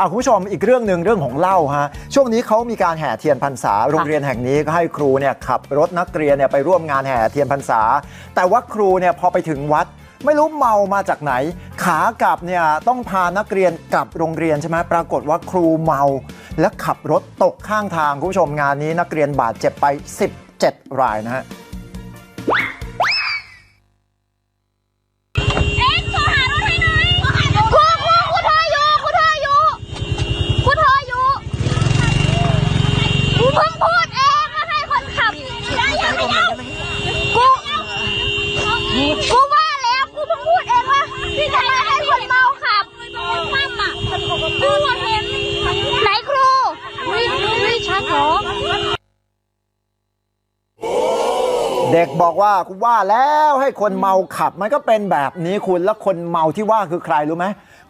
อะคุณผู้ชมอีกเรื่องหนึ่งเรื่องของเหล้าฮะช่วงนี้เขามีการแห่เทียนพรรษา โรงเรียนแห่งนี้ก็ให้ครูเนี่ยขับรถนักเรียนเนี่ยไปร่วมงานแห่เทียนพรรษา แต่ว่าครูเนี่ยพอไปถึงวัด ไม่รู้เมามาจากไหน ขากลับเนี่ยต้องพานักเรียนกลับโรงเรียนใช่ไหมปรากฏว่าครูเมา และขับรถตกข้างทางคุณผู้ชมงานนี้นักเรียนบาดเจ็บไป 17 รายนะฮะ เด็กบอกว่ากูว่าแล้วให้คนเมาขับ มันก็เป็นแบบนี้คุณแล้วคนเมาที่ว่าคือใครรู้ไหม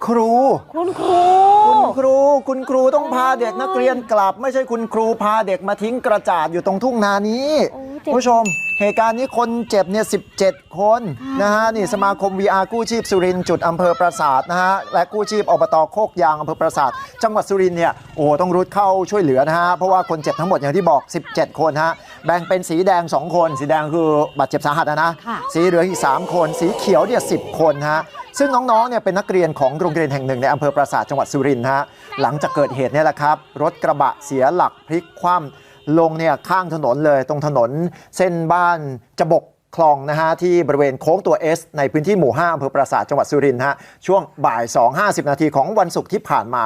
ครู คุณครู คุณครู คุณครูต้องพาเด็กนักเรียนกลับ ไม่ใช่คุณครูพาเด็กมาทิ้งกระจาดอยู่ตรงทุ่งนานี้โอ้เจ็บผู้ชม เหตุการณ์นี้คนเจ็บเนี่ย17คนนะฮะนี่สมาคม VR กู้ชีพสุรินทร์จุดอำเภอปราสาทนะฮะและกู้ชีพอบตโคกยางอำเภอปราสาทจังหวัดสุรินทร์เนี่ยโอ้ต้องรุดเข้าช่วยเหลือนะฮะเพราะว่าคนเจ็บทั้งหมดอย่างที่บอก 17 คนฮะ แบ่งเป็นสีแดง 2 คน สีแดงคือบาดเจ็บสาหัสนะนะค่ะสีเหลืองอีก 3 คน สีเขียวเนี่ยสิคนฮะซึ่งน้องๆเนี่ยเป็นนักเรียนของโรงเรียนแห่งหนึ่งในอำเภอปราสาทจังหวัดสุรินทร์ฮะหลังจากเกิดเหตุเนี่ยแหละครับ รถกระบะเสียหลักพลิกคว่ำลงเนี่ยข้างถนนเลยตรงถนนเส้นบ้านจบก คลองนะฮะที่บริเวณโค้งตัว S ในพื้นที่หมู่5อำเภอปราสาทจังหวัดสุรินทร์ฮะช่วงบ่าย 2.50 นาทีของวันศุกร์ที่ผ่านมา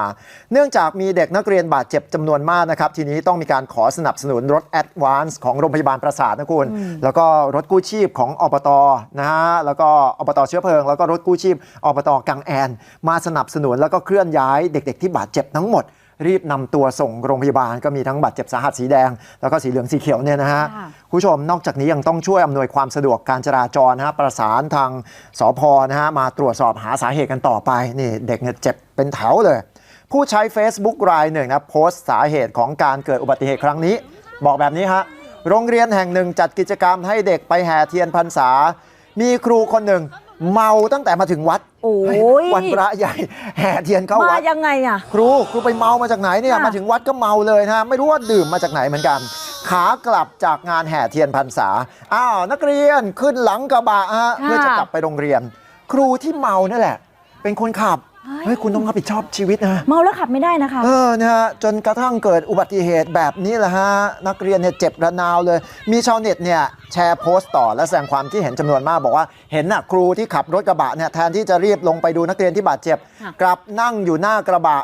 เนื่องจากมีเด็กนักเรียนบาดเจ็บจำนวนมากนะครับ ทีนี้ต้องมีการขอสนับสนุนรถแอดวานซ์ของโรงพยาบาลปราสาทนะคุณ แล้วก็รถกู้ชีพของอบตนะฮะแล้วก็อบตเชื้อเพลิง แล้วก็รถกู้ชีพอบตกังแอน มาสนับสนุนแล้วก็เคลื่อนย้ายเด็ก ๆ ที่บาดเจ็บทั้งหมด รีบนำตัวส่งโรงพยาบาลก็มีทั้งบาดเจ็บสาหัสสีแดง แล้วก็สีเหลืองสีเขียวเนี่ยนะฮะค่ะคุณผู้ชมนอกจากนี้ยังต้องช่วยอำนวยความสะดวกการจราจรนะฮะประสานทางสพนะฮะมาตรวจสอบหาสาเหตุกันต่อไปนี่เด็กเนี่ยเจ็บเป็นแถวเลย ผู้ใช้ Facebook รายหนึ่งนะโพสต์สาเหตุของการเกิดอุบัติเหตุครั้งนี้ บอกแบบนี้ฮะโรงเรียนแห่งหนึ่งจัดกิจกรรมให้เด็กไปแห่เทียนพรรษา มีครูคนหนึ่ง เมาตั้งแต่มาถึงวัดโอ้ยวันพระใหญ่แห่เทียนเข้ามาวัดยังไงอะครูครูไปเมามาจากไหนเนี่ยค่ะมาถึงวัดก็เมาเลยนะไม่รู้ว่าดื่มมาจากไหนเหมือนกัน ขากลับจากงานแห่เทียนพรรษาอ้าวนักเรียนขึ้นหลังกระบะฮะเพื่อจะกลับไปโรงเรียน ครูที่เมานั่นแหละ เป็นคนขับเฮ้ย คุณต้องรับผิดชอบชีวิตนะเมาแล้วขับไม่ได้นะคะเออนะฮะจนกระทั่งเกิดอุบัติเหตุแบบนี้แหละฮะนักเรียนเนี่ยเจ็บระนาวเลย มีชาวเน็ตเนี่ยแชร์โพสต์ต่อและแสดงความที่เห็นจำนวนมากบอกว่าเห็นน่ะครูที่ขับรถกระบะเนี่ยแทนที่จะรีบลงไปดูนักเรียนที่บาดเจ็บค่ะกลับนั่งอยู่หน้ากระบะ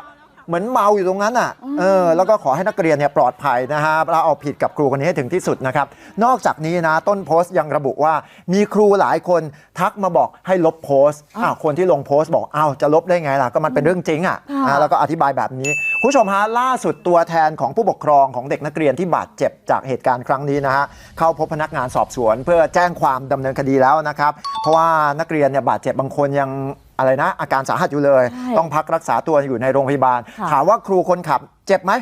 เหมือนเมาอยู่ตรงนั้นอะเออแล้วก็ขอให้นักเรียนเนี่ยปลอดภัยนะฮะแล้วเอาผิดกับครูคนนี้ให้ถึงที่สุดนะครับนอกจากนี้นะต้นโพสต์ยังระบุว่ามีครูหลายคนทักมาบอกให้ลบโพสต์อ้าวคนที่ลงโพสต์บอกอ้าวจะลบได้ไงล่ะก็มันเป็นเรื่องจริงอะค่ะอ่าแล้วก็อธิบายแบบนี้คุณผู้ชมฮะล่าสุดตัวแทนของผู้ปกครองของเด็กนักเรียนที่บาดเจ็บจากเหตุการณ์ครั้งนี้นะฮะเข้าพบพนักงานสอบสวน เพื่อแจ้งความดำเนินคดีแล้วนะครับ เพราะว่านักเรียนเนี่ยบาดเจ็บบางคนยัง อะไรนะ อาการสาหัสอยู่เลยใช่ต้องพักรักษาตัวอยู่ในโรงพยาบาลค่ะถามว่าครูคนขับ เจ็บไหม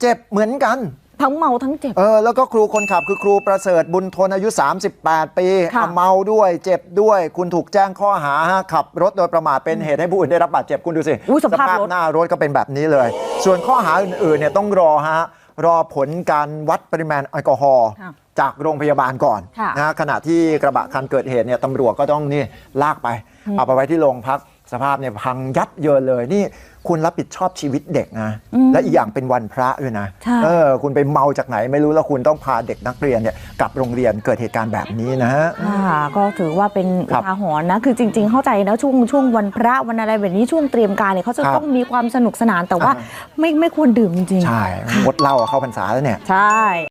เจ็บเหมือนกันทั้งเมาทั้งเจ็บ เออ แล้วก็ครูคนขับคือครูประเสริฐบุญทนอายุ 38 ปีค่ะอะเมาด้วยเจ็บด้วย คุณถูกแจ้งข้อหาฮะขับรถโดยประมาทเป็นเหตุให้ผู้อื่นได้รับบาดเจ็บคุณดูสิอุ๊ยสภาพรถหน้ารถก็เป็นแบบนี้เลย ส่วนข้อหาอื่นๆเนี่ยต้องรอฮะ รอผลการวัดปริมาณแอลกอฮอล์ค่ะจากโรงพยาบาลก่อนค่ะนะขณะที่กระบะคันเกิดเหตุเนี่ยตำรวจก็ต้องนี่ลากไปเอาไปไว้ที่โรงพัก สภาพเนี่ยพังยับเยินเลยนี่คุณรับผิดชอบชีวิตเด็กนะอืมและอีกอย่างเป็นวันพระด้วยนะใช่เออคุณไปเมาจากไหนไม่รู้แล้วคุณต้องพาเด็กนักเรียนเนี่ยกลับโรงเรียนเกิดเหตุการณ์แบบนี้นะฮะค่ะก็ถือว่าเป็นคอุรับทาหรณ์นะคือจริง ๆ เข้าใจนะช่วงช่วงวันพระวันอะไรแบบนี้ช่วงเตรียมการเนี่ยเขาจะครับต้องมีความสนุกสนานแต่ว่าอ่าไม่ไม่ควรดื่มจริงๆใช่งดเหล้าเข้าพรรษาแล้วเนี่ยใช่